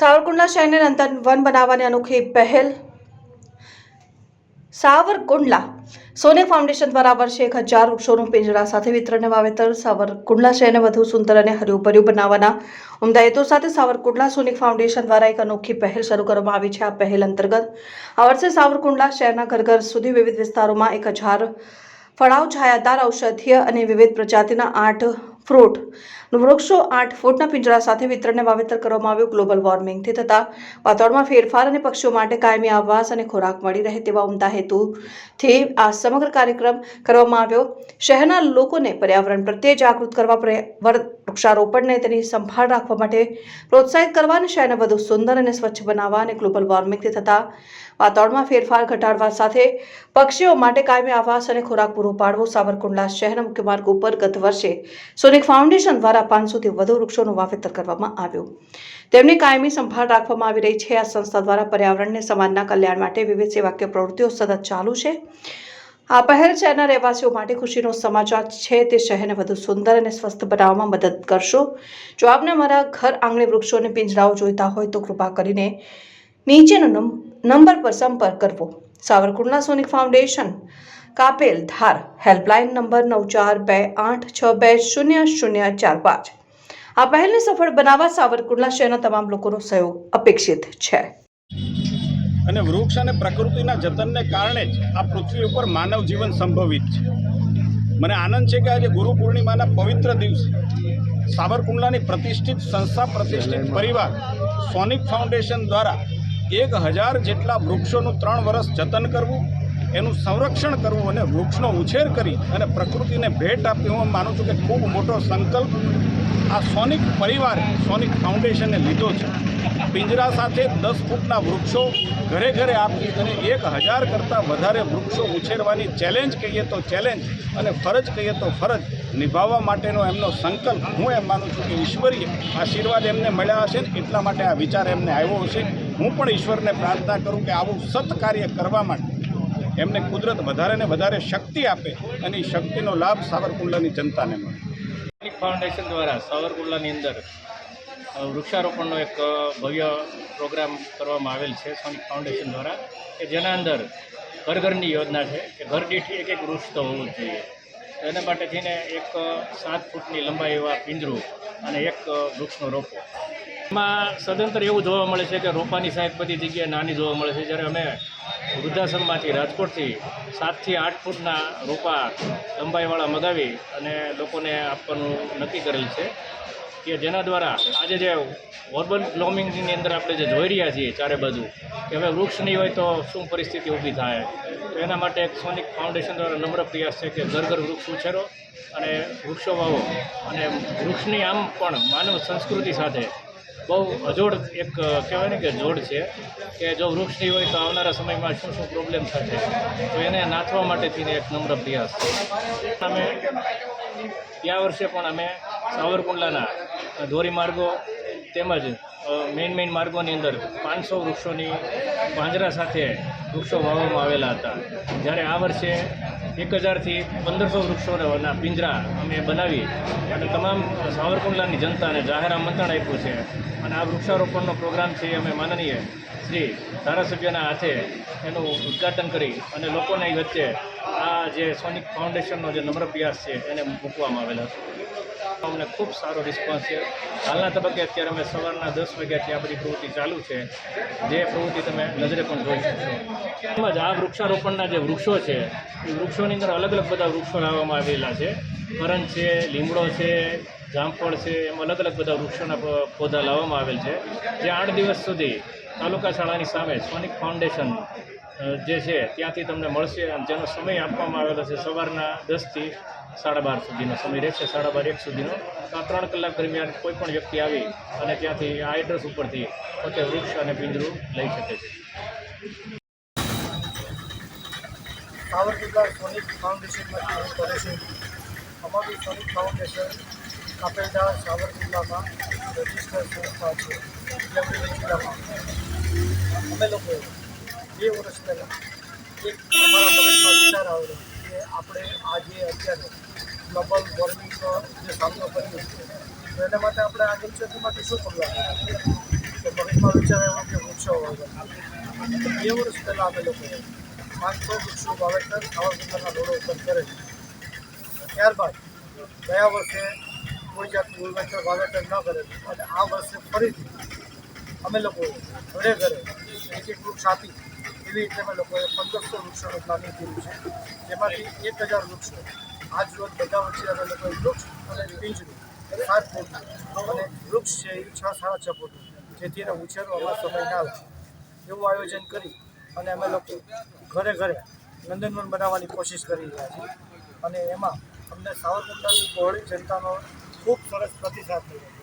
સાવરકુંડલા શહેરને નંદન વન બનાવવાની અનોખી પહેલ. સાવરકુંડલા સોનિક ફાઉન્ડેશન દ્વારા વર્ષે એક હજાર વૃક્ષોનું પિંજરા સાથે વિતરણને વાવેતર, સાવરકુંડલા શહેરને વધુ સુંદર અને હર્યુભર્યું બનાવવાના ઉમદા હેતુ સાથે સાવરકુંડલા સોનિક ફાઉન્ડેશન દ્વારા એક અનોખી પહેલ શરૂ કરવામાં આવી છે આ પહેલ અંતર્ગત. આ વર્ષે સાવરકુંડલા શહેરના ઘર ઘર સુધી વિવિધ વિસ્તારોમાં એક હજાર ફળાવ, છાયાદાર ઔષધીય અને વિવિધ પ્રજાતિના આઠ ફ્રૂટ. વૃક્ષો આઠ ફૂટના પિંજરા સાથે વિતરણને વાવેતર કરવામાં આવ્યું. ગ્લોબલ વોર્મિંગથી થતા વાતાવરણમાં ફેરફાર અને પક્ષીઓ માટે કાયમી આવાસ અને ખોરાક મળી રહે તેવા ઉમદા હેતુથી આ સમગ્ર કાર્યક્રમ કરવામાં આવ્યો. શહેરના લોકોને પર્યાવરણ પ્રત્યે જાગૃત કરવા વૃક્ષારોપણને તેની સંભાળ રાખવા માટે પ્રોત્સાહિત કરવા અને શહેરને વધુ સુંદર અને સ્વચ્છ બનાવવા અને ગ્લોબલ વોર્મિંગથી થતા વાતાવરણમાં ફેરફાર ઘટાડવા સાથે પક્ષીઓ માટે કાયમી આવાસ અને ખોરાક પૂરો પાડવો સાવરકુંડલા શહેરના મુખ્ય માર્ગ ઉપર ગત વર્ષે સોનિક ફાઉન્ડેશન દ્વારા પાંચસોથી વધુ વૃક્ષોનું વાવેતર કરવામાં આવ્યું. તેમની કાયમી સંભાળ રાખવામાં આવી રહી છે. આ સંસ્થા દ્વારા પર્યાવરણને સમાજના કલ્યાણ માટે વિવિધ સેવાકીય પ્રવૃત્તિઓ સતત ચાલુ છે. આ પહેલ શહેરના રહેવાસીઓ માટે ખુશીનો સમાચાર છે. તે શહેરને વધુ સુંદર અને સ્વસ્થ બનાવવામાં મદદ કરશો. જો આપને મારા ઘર આંગણે વૃક્ષો અને પિંજરાઓ જોઈતા હોય તો કૃપા કરીને નીચેનો નંબ- નંબર પર સંપર્ક કરવો. સાવરકુંડલા સોનિક ફાઉન્ડેશન કાપેલ ધાર હેલ્પલાઇન નંબર નવ ચાર બે આઠ છ બે શૂન્ય શૂન્ય ચાર પાંચ. આ પહેલને સફળ બનાવવા સાવરકુંડલા શહેરના તમામ લોકોનો સહયોગ અપેક્ષિત છે. અને વૃક્ષ અને પ્રકૃતિના જતનને કારણે જ આ પૃથ્વી ઉપર માનવ જીવન સંભવિત છે. મને આનંદ છે કે આજે ગુરુ પૂર્ણિમાના પવિત્ર દિવસે સાવરકુંડલાની પ્રતિષ્ઠિત સંસ્થા પ્રતિષ્ઠિત પરિવાર સોનિક ફાઉન્ડેશન દ્વારા એક હજાર જેટલા વૃક્ષોનું ત્રણ વર્ષ જતન કરવું એનું સંરક્ષણ કરવું અને વૃક્ષનો ઉછેર કરી અને પ્રકૃતિને ભેટ આપવી. હું માનું છું કે ખૂબ મોટો સંકલ્પ આ સોનિક પરિવારે, સોનિક ફાઉન્ડેશને લીધો છે. પિંજરા સાથે દસ ફૂટના વૃક્ષો ઘરે ઘરે આપી અને એક હજાર કરતાં વધારે વૃક્ષો ઉછેરવાની ચેલેન્જ કહીએ તો ચેલેન્જ અને ફરજ કહીએ તો ફરજ નિભાવવા માટેનો એમનો સંકલ્પ. હું એમ માનું છું કે ઈશ્વરીય આશીર્વાદ એમને મળ્યા હશે એટલા માટે આ વિચાર એમને આવ્યો હશે. હું પણ ઈશ્વરને પ્રાર્થના કરું કે આવું સત કાર્ય કરવા માટે એમને કુદરત વધારે ને વધારે શક્તિ આપે અને એ શક્તિનો લાભ સાવરકુંડલાની જનતાને મળે. ફાઉન્ડેશન દ્વારા સાવરકુંડલાની અંદર વૃક્ષારોપણનો એક ભવ્ય પ્રોગ્રામ કરવામાં આવેલ છે સોનિક ફાઉન્ડેશન દ્વારા, કે જેના અંદર ઘર ઘરની યોજના છે કે ઘર દીઠ એક એક વૃક્ષ તો હોવું જોઈએ. એના માટે થઈને એક સાત ફૂટની લંબાઈ એવા પિંજરું અને એક વૃક્ષનો રોપો. એમાં સદંતર એવું જોવા મળે છે કે રોપાની સાહેબ બધી જગ્યાએ નાની જોવા મળે છે. જ્યારે અમે વૃદ્ધાશ્રમમાંથી રાજકોટથી સાતથી આઠ ફૂટના રોપા લંબાઈવાળા મગાવી અને લોકોને આપવાનું નક્કી કરેલ છે કે જેના દ્વારા આજે જે અર્બન બ્લોમિંગની અંદર આપણે જે જોઈ રહ્યા છીએ ચારે બાજુ, કે હવે વૃક્ષ નહીં હોય તો શું પરિસ્થિતિ ઊભી થાય? તો એના માટે એક સોનિક ફાઉન્ડેશન દ્વારા નમ્ર પ્રયાસ છે કે ઘર ઘર વૃક્ષ ઉછેરો અને વૃક્ષો વાવો. અને વૃક્ષની આમ પણ માનવ સંસ્કૃતિ સાથે બહુ અજોડ એક કહેવાય ને કે જોડ છે કે જો વૃક્ષ નહીં હોય તો આવનારા સમયમાં શું શું પ્રોબ્લેમ થશે? તો એને નાથવા માટે થઈને એક નમ્ર પ્રયાસ. છે અમે ગયા વર્ષે પણ અમે સાવરકુંડલાના ધોરીમાર્ગો તેમજ મેઇન મેઇન માર્ગોની અંદર પાંચસો વૃક્ષોની પાંજરા સાથે વૃક્ષો વાવવામાં આવેલા હતા. જ્યારે આ વર્ષે એક હજારથી પંદરસો વૃક્ષોના પિંજરા અમે બનાવી. અને તમામ સાવરકુંડલાની જનતાને જાહેર આમંત્રણ આપ્યું છે. અને આ વૃક્ષારોપણનો પ્રોગ્રામ છે અમે માનનીય શ્રી ધારાસભ્યના હાથે એનું ઉદ્ઘાટન કરી અને લોકોની વચ્ચે આ જે સોનિક ફાઉન્ડેશનનો જે નમ્ર પ્રયાસ છે એને મૂકવામાં આવેલો હતો અમને ખૂબ સારો રિસ્પોન્સ છે. હાલના તબક્કે અત્યારે અમે સવારના દસ વાગ્યાથી આ બધી પ્રવૃત્તિ ચાલુ છે. જે પ્રવૃત્તિ તમે નજરે પણ જોઈ શકશો. તેમજ આ વૃક્ષારોપણના જે વૃક્ષો છે, એ વૃક્ષોની અંદર અલગ અલગ બધા વૃક્ષો લાવવામાં આવેલા છે. કરંજ છે, લીમડો છે જામફળ છે, એમ અલગ અલગ બધા વૃક્ષોના પૌધા લાવવામાં આવેલ છે. જે આઠ દિવસ સુધી તાલુકા શાળાની સામે સોનિક ફાઉન્ડેશન જે છે, ત્યાંથી તમને મળશે અને જેનો સમય આપવામાં આવેલો છે સવારના દસથી સાડા બાર સુધીનો સમય રહેશે, સાડા બાર એક સુધીનો. આ ત્રણ કલાક દરમિયાન કોઈ પણ વ્યક્તિ આવી અને ત્યાંથી આ એડ્રેસ ઉપરથી પોતે વૃક્ષ અને પિંજરું લઈ શકે છે. સાવરકુંડલા સોનિક ફાઉન્ડેશનમાંથી અમારું સોનિક ફાઉન્ડેશન કાપેલડા સાવરકુંડલામાં રજિસ્ટર સંસ્થા છે જિલ્લામાં. અમે લોકો બે વર્ષ પહેલાં એક અમારા મગજમાં વિચાર આવેલો કે આપણે આજે અત્યારે ગ્લોબલ વોર્મિંગનો જે સામનો કરીએ છીએ, તો એના માટે આપણે આગળ છે માટે શું કરવા તો મગજમાં વિચાર આવ્યો કે વૃક્ષો વાવવા. બે વર્ષ પહેલાં અમે લોકોએ પાંચસો વૃક્ષો વાવેતર સાવરકુંડલાના રોડો ઉપર કરે ત્યારબાદ ગયા વર્ષે કોઈ જાતનું વાવેતર વાવેતર ન કરેલું અને આ વર્ષે ફરીથી અમે લોકો ઘરે ઘરે એક એક વૃક્ષ આપી, એવી રીતે અમે લોકોએ પંદરસો વૃક્ષોનું પ્લાનિંગ કર્યું છે. જેમાંથી એક હજાર વૃક્ષો આજ રોજ બધા વચ્ચે અમે લોકોએ વૃક્ષ અને પિંજરું સાત ફૂટનું અને વૃક્ષ છે એ છ સાડા છ ફૂટનું, જેથી એને ઉછેરવામાં સમય ના આવે એવું આયોજન કરી અને અમે લોકો ઘરે ઘરે નંદનવન બનાવવાની કોશિશ કરી રહ્યા છીએ. અને એમાં અમને સાવરકુંડલાની પહોળી જનતાનો ખૂબ સરસ પ્રતિસાદ મળ્યો.